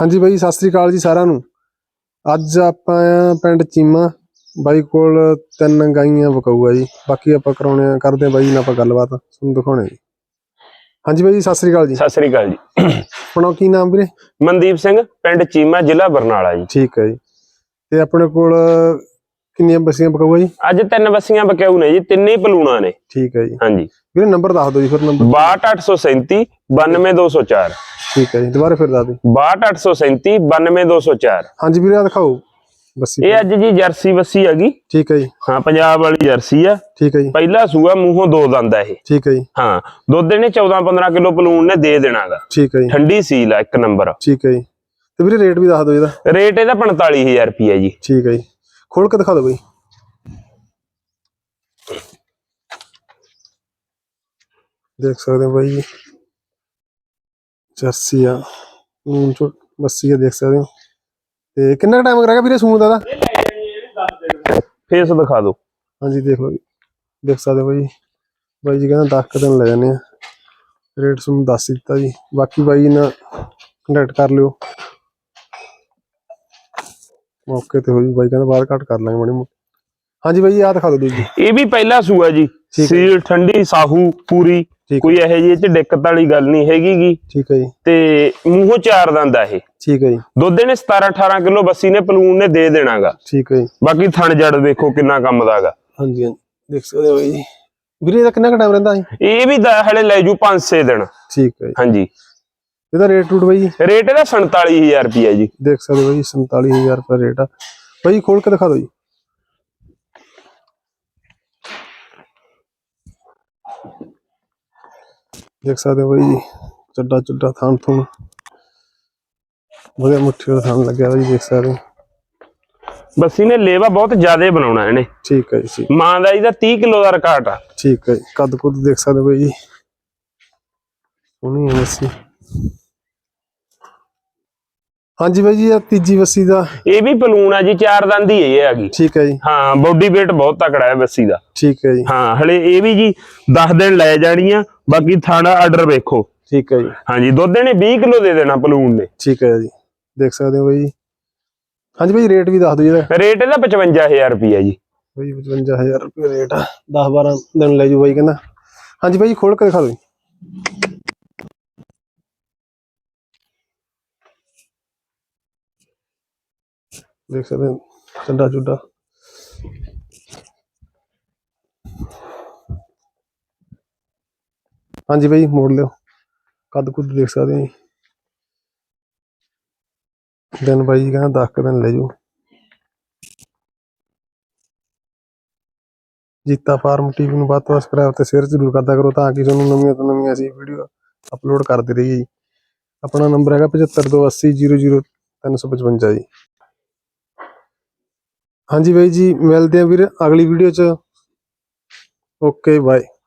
ਹਾਂਜੀ ਬਾਈ ਸਤਿ ਸ੍ਰੀ ਅਕਾਲ ਜੀ ਸਾਰਿਆਂ ਨੂੰ। ਅੱਜ ਆਪਾਂ ਆ ਪਿੰਡ ਚੀਮਾ ਬਾਈ ਕੋਲ ਤਿੰਨ ਗਾਈਆਂ ਵਕਾਊਆ ਜੀ। ਬਾਕੀ ਆਪਾਂ ਕਰਾਉਣੇ ਆ ਕਰਦੇ ਆ ਬਾਈ ਨਾਲ ਆਪਾਂ ਗੱਲਬਾਤ ਤੁਹਾਨੂੰ ਦਿਖਾਉਣੇ ਜੀ। ਹਾਂਜੀ ਬਾਈ ਸਤਿ ਸ੍ਰੀ ਅਕਾਲ ਜੀ। ਸਤਿ ਸ੍ਰੀ ਅਕਾਲ ਜੀ। ਆਪਣਾ ਕੀ ਨਾਮ ਵੀਰੇ? ਮਨਦੀਪ ਸਿੰਘ ਪਿੰਡ ਚੀਮਾ ਜ਼ਿਲ੍ਹਾ ਬਰਨਾਲਾ ਜੀ। ਠੀਕ ਹੈ ਜੀ। ਤੇ ਆਪਣੇ ਕੋਲ ਕਿੰਨੀਆਂ ਬੱਸੀਆਂ ਵਕਾਊਆ ਜੀ? ਅੱਜ ਤਿੰਨ ਬੱਸੀਆਂ ਬਕਿਆਊ ਨੇ ਜੀ ਤਿੰਨੇ ਹੀ ਪਲੂਣਾ ਨੇ। ਠੀਕ ਹੈ ਜੀ। ਹਾਂਜੀ। ਵੀਰੇ ਨੰਬਰ ਦੱਸ ਦਿਓ ਜੀ ਫਿਰ ਨੰਬਰ। 62837 92204 ਠੀਕ ਹੈ ਜੀ ਦੁਬਾਰਾ ਫਿਰ ਦੱਸ ਦਿਓ। 62837 92204 ਹਾਂਜੀ ਵੀਰੇ ਆ ਦਿਖਾਓ ਬੱਸੀ ਇਹ ਅੱਜ ਜੀ ਜਰਸੀ ਬੱਸੀ ਹੈਗੀ ਠੀਕ ਹੈ ਜੀ। ਹਾਂ ਪੰਜਾਬ ਵਾਲੀ ਜਰਸੀ ਆ। ਠੀਕ ਹੈ ਜੀ। ਪਹਿਲਾ ਸੂਆ ਮੂੰਹੋਂ ਦੋ ਦੰਦ ਆ ਇਹ। ਠੀਕ ਹੈ ਜੀ। ਹਾਂ ਦੁੱਧ ਇਹਨੇ 14 15 ਕਿਲੋ ਪਲੂਣ ਨੇ ਦੇ ਦੇਣਾਗਾ। ਠੀਕ ਹੈ ਜੀ। ਠੰਡੀ ਸੀਲ ਆ ਇੱਕ ਨੰਬਰ। ਠੀਕ ਹੈ ਜੀ। ਤੇ ਵੀਰੇ ਰੇਟ ਵੀ ਦੱਸ ਦਿਓ ਇਹਦਾ। ਰੇਟ ਇਹਦਾ 45000 ਰੁਪਏ ਜੀ। ਠੀਕ ਹੈ ਜੀ। ਖੋਲ ਕੇ ਦਿਖਾ ਦਿਓ ਬਾਈ। ਦੇਖ ਸਕਦੇ ਹੋ ਬਾਈ ਜੀ। ਜਰਸੀ ਆ। ਨੂਨ ਚੋ ਆ ਦੇਖ ਸਕਦੇ ਹੋ। ਤੇ ਕਿੰਨਾ ਟਾਈਮ ਕਰਾਂਗਾ ਵੀਰੇ ਸੂਣ ਦਾ? ਫੇਸ ਦਿਖਾ ਦਿਓ। ਹਾਂਜੀ ਦੇਖ ਲਓ ਜੀ। ਦੇਖ ਸਕਦੇ ਹੋ ਜੀ। ਬਾਈ ਜੀ ਕਹਿੰਦਾ 10 ਕੁ ਦਿਨ ਲੈ ਜਾਂਦੇ ਆ। ਰੇਟ ਤੁਹਾਨੂੰ ਦੱਸ ਦਿੱਤਾ ਜੀ। ਬਾਕੀ ਬਾਈ ਨਾਲ ਕੰਟੈਕਟ ਕਰ ਲਿਓ। ਮੌਕੇ ਤੇ ਹੋ ਜੀ। ਬਾਈ ਕਹਿੰਦਾ ਬਾਹਰ ਘੱਟ ਕਰ ਲਾਂਗੇ ਮਾੜੀ ਮੋਟੀ। ਹਾਂਜੀ ਬਾਈ ਆਹ ਦਿਖਾ ਦਿਓ ਦੂਜੀ। ਇਹ ਵੀ ਪਹਿਲਾ ਸੂਆ ਜੀ। ਸੀਲ ਠੰਡੀ ਸਾਹੂ ਪੂਰੀ ਕੋਈ ਇਹੋ ਜਿਹੀ ਚ ਦਿੱਕਤ ਵਾਲੀ ਗੱਲ ਨਹੀਂ ਹੈਗੀਗੀ ਠੀਕ ਹੈ ਜੀ। ਤੇ ਮੂੰਹੋਂ ਚਾਰ ਦੰਦ ਆ ਇਹ। ਠੀਕ ਹੈ ਜੀ। ਦੁੱਧ ਨੇ 17 18 ਕਿਲੋ ਬੱਸੀ ਨੇ ਪਲੂਣ ਨੇ ਦੇ ਦੇਣਾਗਾ। ਠੀਕ ਹੈ ਜੀ। ਬਾਕੀ ਥਣ ਜੜ ਦੇਖੋ ਕਿੰਨਾ ਕੰਮ ਦਾਗਾ ਹਾਂਜੀ ਹਾਂਜੀ। ਦੇਖ ਸਕਦੇ ਹੋ ਜੀ। ਵੀਰੇ ਇਹਦਾ ਕਿੰਨਾ ਟਾਈਮ ਰਹਿੰਦਾ ਜੀ? ਇਹ ਵੀ ਦ- ਹਲੇ ਲੈ ਜੂ 5-6 ਦਿਨ। ਠੀਕ ਹੈ ਜੀ। ਹਾਂਜੀ। ਇਹਦਾ ਰੇਟ ਰੂਟ ਬਾਈ ਜੀ? ਰੇਟ ਇਹਦਾ 47000 ਰੁਪਿਆ ਜੀ। ਦੇਖ ਸਕਦੇ ਹੋ ਬਾਈ 47000 ਰੁਪਏ ਰੇਟ ਆ। ਬਾਈ ਖੋਲ ਕੇ ਦਿਖਾ ਦਿਓ ਜੀ। ਦੇਖ ਸਕਦੇ ਹੋ ਬਾਈ ਜੀ ਚੱਡਾ ਚੱਡਾ ਥਾਂ ਥੂਣ ਵਧੀਆ ਮੁੱਠੀ ਦਾ ਥਾਂ ਲੱਗਿਆ ਬਾਈ ਦੇਖ ਸਕਦੇ ਹੋ। ਬੱਸੀ ਨੇ ਲੇਵਾ ਬਹੁਤ ਜ਼ਿਆਦਾ ਬਣਾਉਣਾ ਇਹਨੇ। ਠੀਕ ਹੈ ਜੀ ਮਾਂ ਦਾ ਇਹਦਾ 30 ਕਿਲੋ ਦਾ ਰਿਕਾਰਡ ਆ। ਠੀਕ ਹੈ ਜੀ ਕੱਦ ਕੁੱਦ ਦੇਖ ਸਕਦੇ ਹੋ ਬਾਈ ਜੀ। ਸੋਹਣੀ ਹੈ ਬੱਸੀ ਹਾਂਜੀ ਬਾਈ ਜੀ ਇਹ ਤੀਜੀ ਬੱਸੀ ਦਾ। ਇਹ ਵੀ ਪਲੂਣ ਆ ਜੀ ਚਾਰ ਦੰਦ ਹੀ ਇਹ ਹੈਗੀ। ਠੀਕ ਹੈ ਜੀ। ਹਾਂ ਬੋਡੀ weight ਬਹੁਤ ਤਕੜਾ ਹੈ ਬੱਸੀ ਦਾ। ਠੀਕ ਹੈ ਜੀ। ਹਾਂ ਹਲੇ ਇਹ ਵੀ ਜੀ 10 ਦਿਨ ਲੈ ਜਾਣੀਆਂ ਬਾਕੀ ਥਾਣਾ ਆਰਡਰ ਵੇਖੋ। ਠੀਕ ਹੈ ਜੀ। ਹਾਂਜੀ ਦੁੱਧ ਨੇ 20 ਕਿਲੋ ਦੇ ਦੇਣਾ ਪਲੂਣ ਨੇ। ਠੀਕ ਹੈ ਜੀ। ਦੇਖ ਸਕਦੇ ਹੋ ਬਾਈ ਹਾਂਜੀ ਬਾਈ ਰੇਟ ਵੀ ਦੱਸ ਦਿਓ ਇਹਦਾ। ਰੇਟ ਇਹਦਾ 55000 ਰੁਪਿਆ ਜੀ। ਬਾਈ 55000 ਰੁਪਏ ਰੇਟ ਆ। 10 12 ਦਿਨ ਲੈ ਜੂ ਬਾਈ ਕਹਿੰਦਾ। ਹਾਂਜੀ ਬਾਈ ਖੋਲ ਕੇ ਦਿਖਾ ਦਿਓ। ਦੇਖ ਸਕਦੇ ਹੋ ਚੱਡਾ ਚੁੱਡਾ। ਹਾਂਜੀ ਬਾਈ, ਮੋੜ ਲਿਓ। ਕੱਦ ਕੁੱਦ ਦੇਖ ਸਕਦੇ ਹੋ ਜੀ। ਦਿਨ ਬਾਈ ਜੀ ਕਹਿੰਦਾ 10 ਕੁ ਦਿਨ ਲੈ ਜਾਓ। ਜੀਤਾ ਫਾਰਮ ਟੀਵੀ ਨੂੰ ਵੱਧ ਤੋਂ ਸਬਸਕ੍ਰਾਈਬ ਤੇ ਸ਼ੇਅਰ ਜ਼ਰੂਰ ਕਰਦਾ ਕਰੋ ਤਾਂ ਕਿ ਤੁਹਾਨੂੰ ਨਵੀਆਂ ਤੋਂ ਨਵੀਆਂ ਅਸੀਂ ਵੀਡੀਓ ਅਪਲੋਡ ਕਰਦੇ ਰਹੀਏ ਜੀ। ਆਪਣਾ ਨੰਬਰ ਹੈਗਾ 7528000355 ਜੀ। ਹਾਂਜੀ ਬਾਈ ਜੀ, ਮਿਲਦੇ ਆ ਵੀਰ ਅਗਲੀ ਵੀਡੀਓ 'ਚ। Okay bye